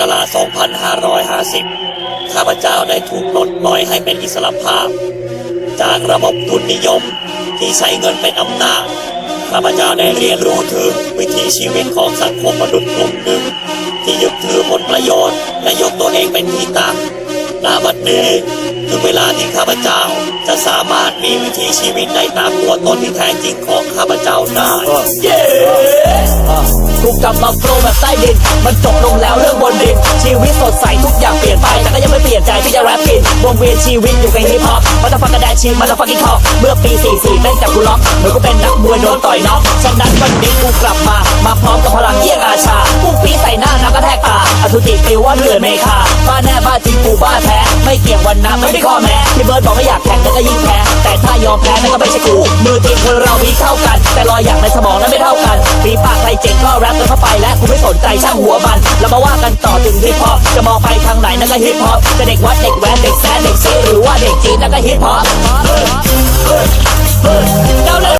กรา2550 ข้าพเจ้าได้ถูกปลดปล่อยให้เป็นอิสระภาพ จากระบบทุนนิยมที่ใช้เงินเป็นอำนาจ ข้าพเจ้าได้เรียนรู้ถึงวิถีชีวิตของสังคมมนุษย์กลุ่มหนึ่ง ที่ยึดถือผลประโยชน์และยกตัวเองเป็นที่ตั้งณบัดนี้ถึงเวลาที่ข้าพเจ้าจะสามารถมีวิถีชีวิตได้ตามตัวตนที่แท้จริงของข้าพเจ้าได้ถูกกลับมาโปรแบบใต้ดิน มันจบลงแล้วเรื่องบนดิน จะแรปกินวงเวียนชีวิตอยู่กับฮิปฮอปมันจะฟังกระแดนชิงมันจะฟังกินคอกเมื่อปี 44เล่นกับกูล็อกเหมือนกูเป็นนักมวยโดนต่อยน็อกฉะนั้นวันนี้กูกลับมา มาพร้อมกับพลังเยี่ยงอาชาพุ่งปีใส่หน้านักกระแทกตาอสุจิปิวว่าเรือนเมคาบ้าแน่บ้าจริงกูบ้าแท้ไม่เกี่ยงวันน้ำไม่ได้ข้อแม้พี่เบิร์ดบอกไม่อยากแข่งแต่ก็ยิ่งแพ้แต่ถ้ายอมแพ้นั่นก็ไม่ใช่กูมือทีคนเรามีเท่ากัน แต่รอยอย่างในสมองนั้นไม่เท่ากัน กูไม่สนใจช่างหัวมันเรามาว่ากันต่อถึงฮิปฮอปจะมองไปทางไหนนั่นก็ฮิปฮอปจะเด็กวัดเด็กแว้นเด็กแซนเด็กซีหรือว่าเด็กจีนนั่นก็ฮิปฮอป